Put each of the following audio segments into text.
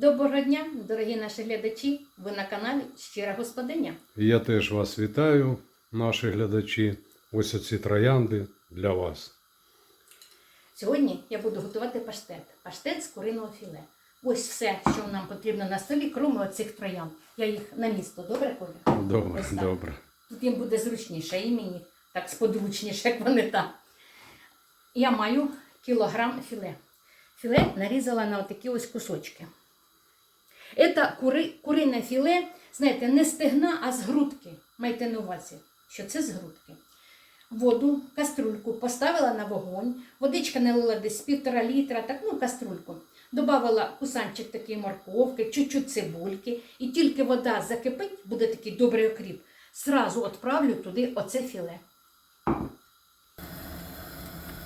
Доброго дня, дорогі наші глядачі. Ви на каналі Щира Господиня. Я теж вас вітаю, наші глядачі. Ось оці троянди для вас. Сьогодні я буду готувати паштет. Паштет з куриного філе. Ось все, що нам потрібно на столі, крім оцих троян. Я їх на місто, добре, Коля? Добре, Ось так. добре. Тут їм буде зручніше і мені так сподручніше, як вони там. Я маю кілограм філе. Філе нарізала на отакі ось кусочки. Це кури, курине філе, знаєте, не стегна, а з грудки. Майте на увазі, що це з грудки. Воду, каструльку поставила на вогонь, водичка налила десь півтора літра, так, ну, каструльку. Добавила кусанчик такої морковки, чуть-чуть цибульки, і тільки вода закипить, буде такий добрий окріп. Сразу відправлю туди оце філе.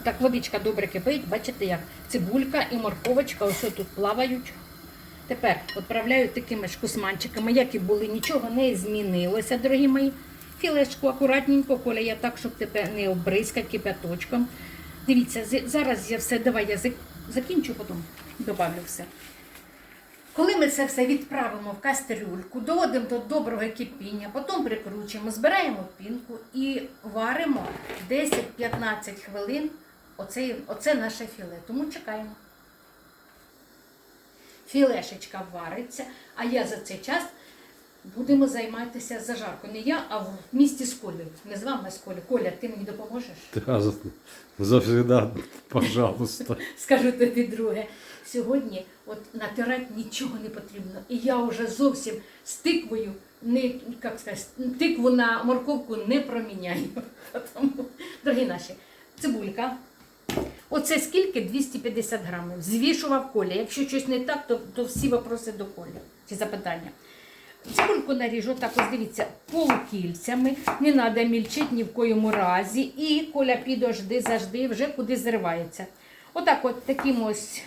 Так, водичка добре кипить, бачите, як цибулька і морковочка ось тут плавають. Тепер відправляю такими ж кусманчиками, як і були, нічого не змінилося, дорогі мої. Філешку акуратненько, коля я так, щоб тепер не обризка кипяточком. Дивіться, зараз я все, давай я закінчу, потім добавлю все. Коли ми це все відправимо в кастрюльку, доводимо до доброго кипіння, потім прикручуємо, збираємо пінку і варимо 10-15 хвилин оце, оце наше філе. Тому чекаємо. Філешечка вариться, а я за цей час будемо займатися зажаркою. Не я, а в місті з Колею. Не з вами, з Колею. Коля, ти мені допоможеш? Та завжди, пожалуйста. Скажу тобі друге. Сьогодні от натирати нічого не потрібно. І я вже зовсім з тиквою, не, як сказати, тикву на морковку не проміняю. Тому, дорогі наші, цибулька. Оце скільки? 250 грамів. Звішував Коля. Якщо щось не так, то, то всі вопроси до Коля. Ці запитання. Цибульку наріжу, так ось дивіться, полукільцями. Не треба мільчити ні в коєму разі. І Коля підожди, завжди, вже куди зривається. Отак от таким ось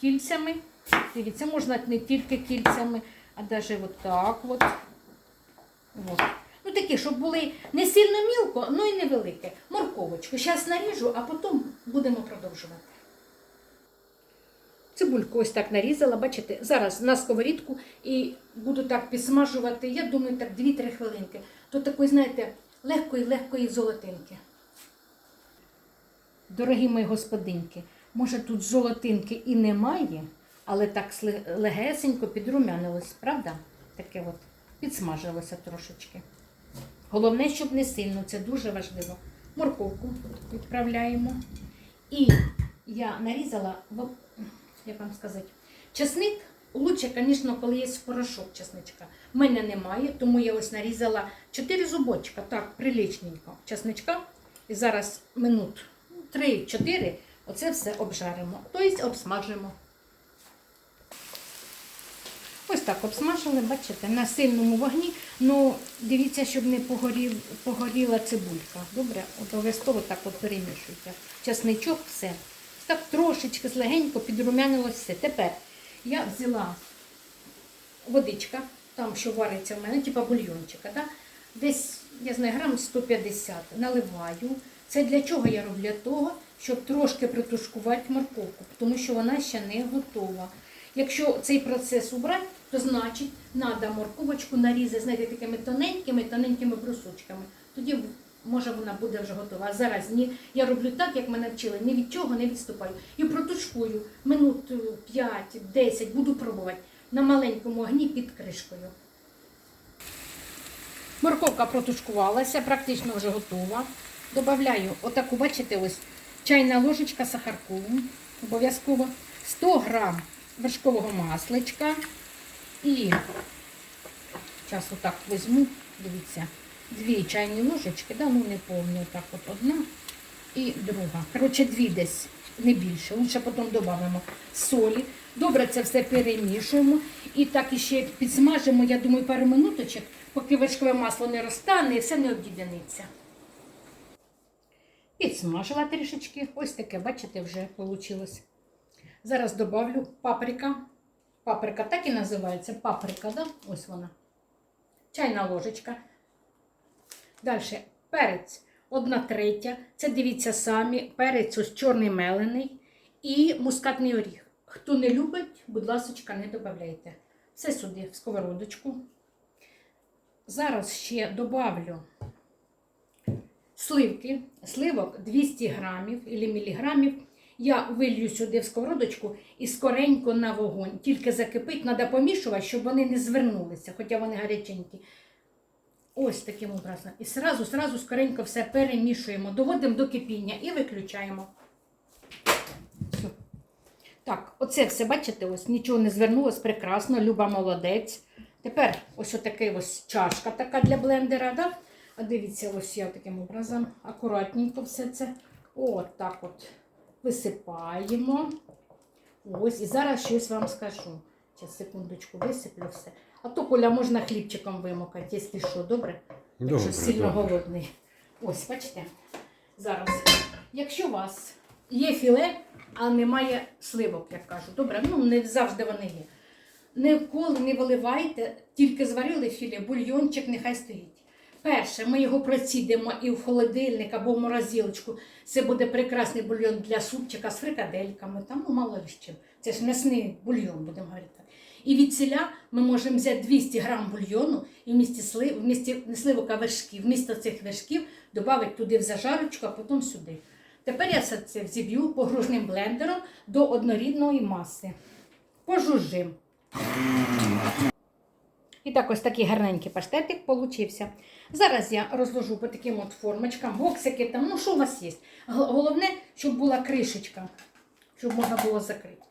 кільцями. Дивіться, можна не тільки кільцями, а навіть отак от. от. Ну такі, щоб були не сильно мілко, ну і невелике. Морковочку. Зараз наріжу, а потім будемо продовжувати. Цибульку ось так нарізала, бачите, зараз на сковорідку і буду так підсмажувати, я думаю, так 2-3 хвилинки. То такої, знаєте, легкої-легкої золотинки. Дорогі мої господинки, може тут золотинки і немає, але так легесенько підрумянилось, правда? Таке от підсмажилося трошечки. Головне, щоб не сильно, це дуже важливо. Морковку відправляємо. І я нарізала, як вам сказати, чесник лучше, звісно, коли є порошок чесничка. У мене немає, тому я ось нарізала 4 зубочка, так, приличненько чесничка. І зараз минут 3-4 оце все обжаримо, тобто обсмажимо. Ось так обсмажили, бачите, на сильному вогні. Ну, дивіться, щоб не погорів, погоріла цибулька. Добре, обов'язково так от перемішуйте. Часничок, все. Так трошечки злегенько підрумянилось все. Тепер я взяла водичка, там що вариться в мене, типа бульйончика, да? десь, я знаю, грам 150 наливаю. Це для чого я роблю? Для того, щоб трошки притушкувати морковку, тому що вона ще не готова. Якщо цей процес убрати, то значить треба морковочку нарізати, знаєте, такими тоненькими, тоненькими брусочками. Тоді може вона буде вже готова. А зараз ні. Я роблю так, як мене вчили. Ні від чого не відступаю. І протушкую минут 5-10, буду пробувати на маленькому огні під кришкою. Морковка протушкувалася, практично вже готова. Добавляю отаку, бачите, ось чайна ложечка сахарку, обов'язково 100 грам вершкового масличка і зараз отак візьму, дивіться, дві чайні ложечки, да, ну не повні, отак от одна і друга. Коротше, дві десь, не більше. Лучше потім додамо солі. Добре це все перемішуємо. І так іще підсмажимо, я думаю, пару минуточок, поки вершкове масло не розтане і все не обдідяниться. Підсмажила трішечки. Ось таке, бачите, вже вийшло. Зараз добавлю паприка. Паприка так і називається. Паприка, да? ось вона. Чайна ложечка. Далі перець. Одна третя. Це дивіться самі. Перець ось чорний мелений і мускатний оріх. Хто не любить, будь ласочка, не додавайте. Все сюди, в сковородочку. Зараз ще добавлю сливки, сливок 200 грамів або міліграмів. Я вилью сюди в сковородочку і скоренько на вогонь. Тільки закипить, треба помішувати, щоб вони не звернулися, хоча вони гаряченькі. Ось таким образом. І сразу, сразу скоренько все перемішуємо, доводимо до кипіння і виключаємо. Так, оце все, бачите, ось нічого не звернулось, прекрасно, Люба молодець. Тепер ось отакий ось чашка така для блендера. Да? А дивіться, ось я таким образом акуратненько все це. От так от висипаємо. Ось, і зараз щось вам скажу. Зараз секундочку висиплю все. А то Коля можна хлібчиком вимокати, якщо що, добре? Добре, Якщо сильно добре. голодний. Ось, бачите. Зараз. Якщо у вас є філе, а немає сливок, як кажуть, добре, ну не завжди вони є. Ніколи не виливайте, тільки зварили філе, бульйончик нехай стоїть. Перше, ми його процідимо і в холодильник або в морозилочку. Це буде прекрасний бульйон для супчика з фрикадельками, там ну, мало з чим. Це ж м'ясний бульйон, будемо говорити. І від ціля ми можемо взяти 200 грам бульйону і в місті слив, в місті не сливок, вершків, вмісто цих вершків додати туди в зажарочку, а потім сюди. Тепер я це взіб'ю погружним блендером до однорідної маси. Пожужжим. І так ось такий гарненький паштетик получився. Зараз я розложу по таким от формочкам, боксики там, ну що у вас є. Головне, щоб була кришечка, щоб можна було закрити.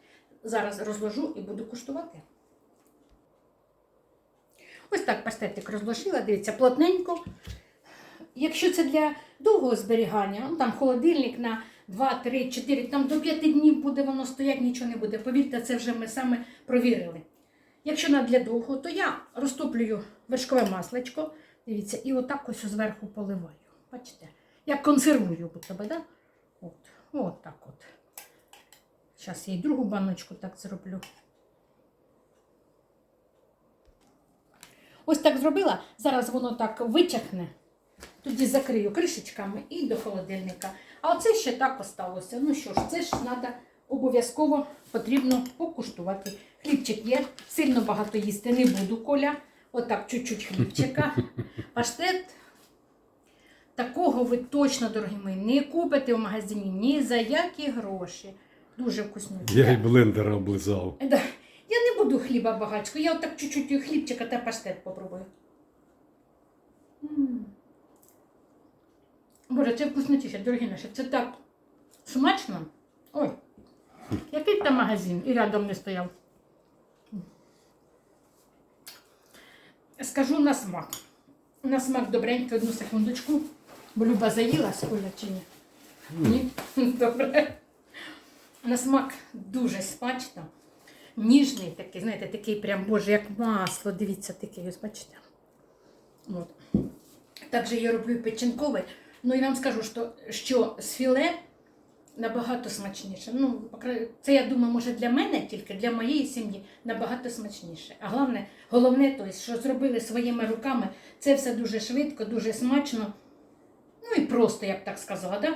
Зараз розложу і буду куштувати. Ось так паштетик розложила, дивіться, плотненько. Якщо це для довгого зберігання, ну, там холодильник на 2, 3, 4, там до 5 днів буде воно стояти, нічого не буде. Повірте, це вже ми саме провірили. Якщо для довго, то я розтоплюю вершкове маслечко. Дивіться, і отак ось зверху поливаю. Бачите? Як консервую будто би, да? От, от так от. Зараз я і другу баночку так зроблю. Ось так зробила. Зараз воно так вичахне. Тоді закрию кришечками і до холодильника. А оце ще так осталося. Ну що ж, це ж треба обов'язково потрібно покуштувати. Хлібчик є, сильно багато їсти не буду, Коля. Отак, чуть-чуть хлібчика. Паштет. Такого ви точно, дорогі мої, не купите в магазині ні за які гроші. Дуже вкусно. Я й блендер облизав. Да. Я не буду хліба багатько, я отак чуть-чуть хлібчика та паштет попробую. М. Боже, це вкуснотіше, дорогі наші. Це так смачно. Ой, який там магазин і рядом не стояв. Скажу на смак. На смак добренько, одну секундочку. Бо Люба заїла з Коля чи ні? Ні? Добре. На смак дуже смачно. Ніжний такий, знаєте, такий прям, боже, як масло. Дивіться, такий, ось бачите. От. Також я роблю печінковий. Ну і вам скажу, що, що з філе набагато смачніше. Ну, це я думаю, може для мене тільки, для моєї сім'ї набагато смачніше. А головне, головне то, що зробили своїми руками, це все дуже швидко, дуже смачно. Ну і просто, я б так сказала, да?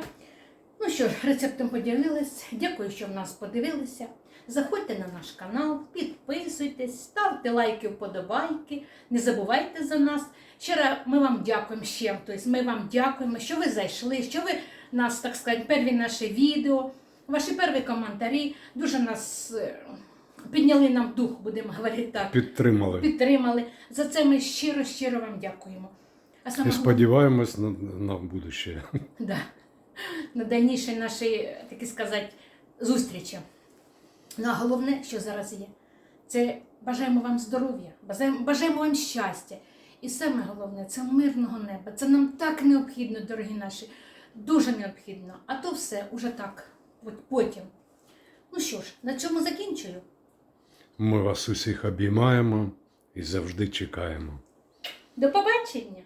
Ну що ж, рецептом поділились. Дякую, що в нас подивилися. Заходьте на наш канал, підписуйтесь, ставте лайки, вподобайки, не забувайте за нас. Раз ми вам дякуємо ще. Тобто ми вам дякуємо, що ви зайшли, що ви нас, так сказати, перві наші відео, ваші перві коментарі дуже нас е, підняли нам дух, будемо говорити так, Підтримали. підтримали. За це ми щиро-щиро вам дякуємо. А саме І сподіваємось на, на будуще. Да. На дальніші наші, такі сказати, зустрічі. Ну, а головне, що зараз є, це бажаємо вам здоров'я, бажаємо вам щастя. І саме головне це мирного неба. Це нам так необхідно, дорогі наші, дуже необхідно. А то все уже так, от потім. Ну що ж, на цьому закінчую. Ми вас усіх обіймаємо і завжди чекаємо. До побачення!